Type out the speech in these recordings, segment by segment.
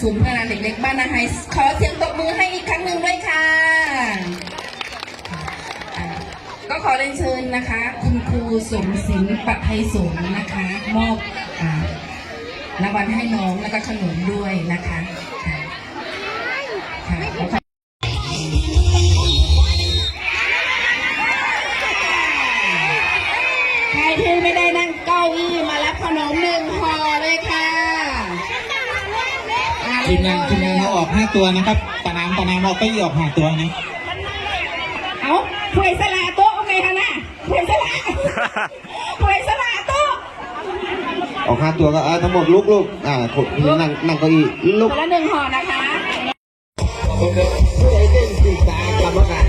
ศูนย์พัฒนาเด็กเล็กบ้านนาไฮขอเสียงตบมือให้อีกครั้งหนึ่งด้วยค่ะ ก็ขอเรียนเชิญนะคะ คุณครูสมศิลป์ปัทไทยสงนะคะ มอบรางวัลให้น้องแล้วก็ขนมด้วยนะคะะ ทีมงานทีมงานเราออกห้าตัวนะครับตะน้ำตะน้ำเราก็อีออกห้าตัวนะเอาถ้วยสละโต๊ะไงคะน่ะถ้วยสละถ้วยสละโต๊ะออกห้าตัวก็อ่าทั้งหมดลุกลุกอ่าคนนั่งนั่งเก้าอี้ลุกคนละหนึ่งห่อนะคะผู้ใหญ่เต้นสีตากรรมการ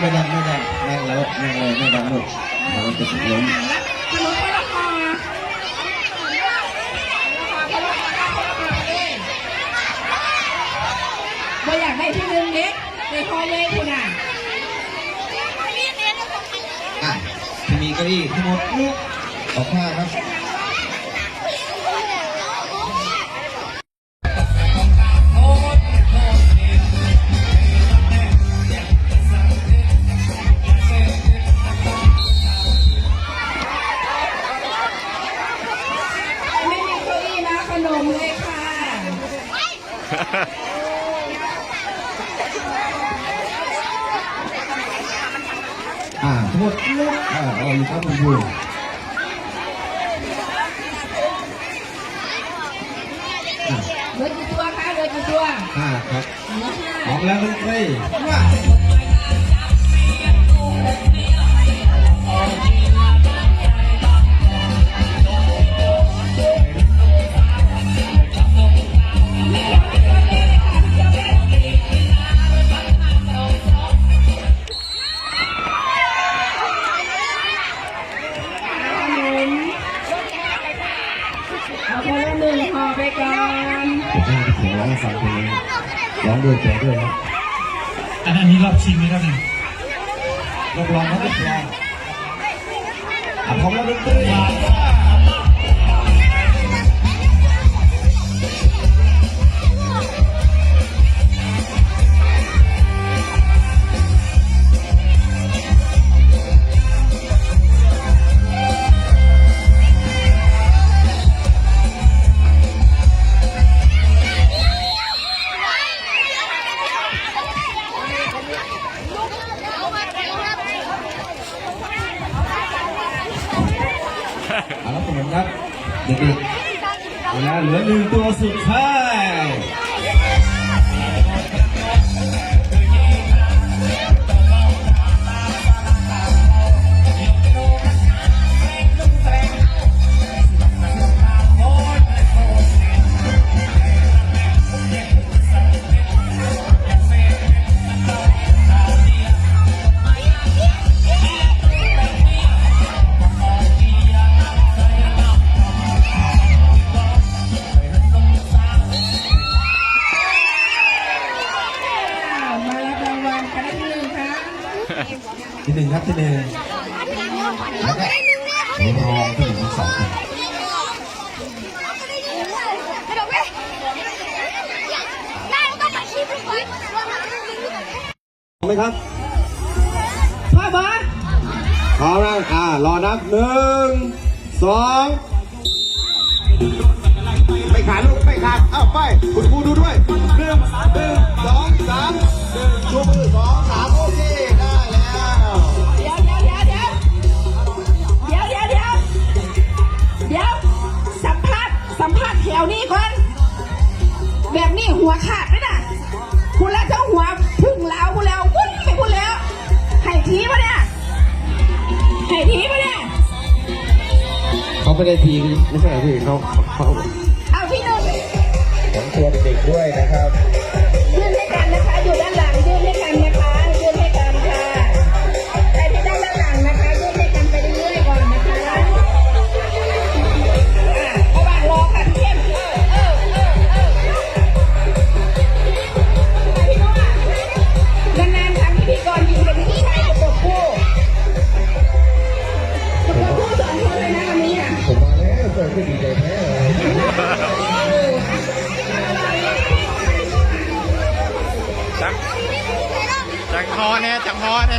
ไม่ดังไม่ดังไดังนั่งแล้วนั่งเลยไม่ดังลูกเราจะล้มรับขนมคนละห่อยากได้ที่หนึ่งเด็กในคอเลยคุณอะอะที่มีเก้าอี้ทั้งหมดลุกออกผ้าครับ อ่าทั้งหมดลุกอ่าเอาอยู่ครับคุณครูอะเหลือกี่ตัวคะเหลือกี่ตัวห้าครับเหลือห้าออกแล้วดนตรีว่ ด้วยแกด้วยนะอันนี้รอบชิงไหมครับเนี่ยรับรองครับรับรองอะพร้อมแล้วดนตรี เอาละผมครับเด็กๆเวลาเหลือหนึ่งตัวสุดท้าย หนึ่งครับที่หนึ่งแล้วก็รองที่หนึ่งที่สองคไหมครับพ่อบอสพร้อมแล้วอ่ารอนับหนึ่งสองไม่ขาดลูกไม่ขาดอ้าไป คุณครูดูด้วยหนึ่งหนึ่งสองสามหนึ่งชูมือสองสาม แบบนี้หัวขาดไหมน่ะคุณแล้วเจ้าหัวพุ่งแล้วคุณแล้ววุ้นไปคุณแล้วไข่ทีปะเนี่ยไข่ทีปะเนี่ยเขาไม่ได้ทีไม่ใช่เหรอพี่เขาเขาเอาพี่นุ่นผมชวนเด็กด้วยนะครับ แล้วเจอดีใจแท้เลยจังจังคอแน่จังคอแน่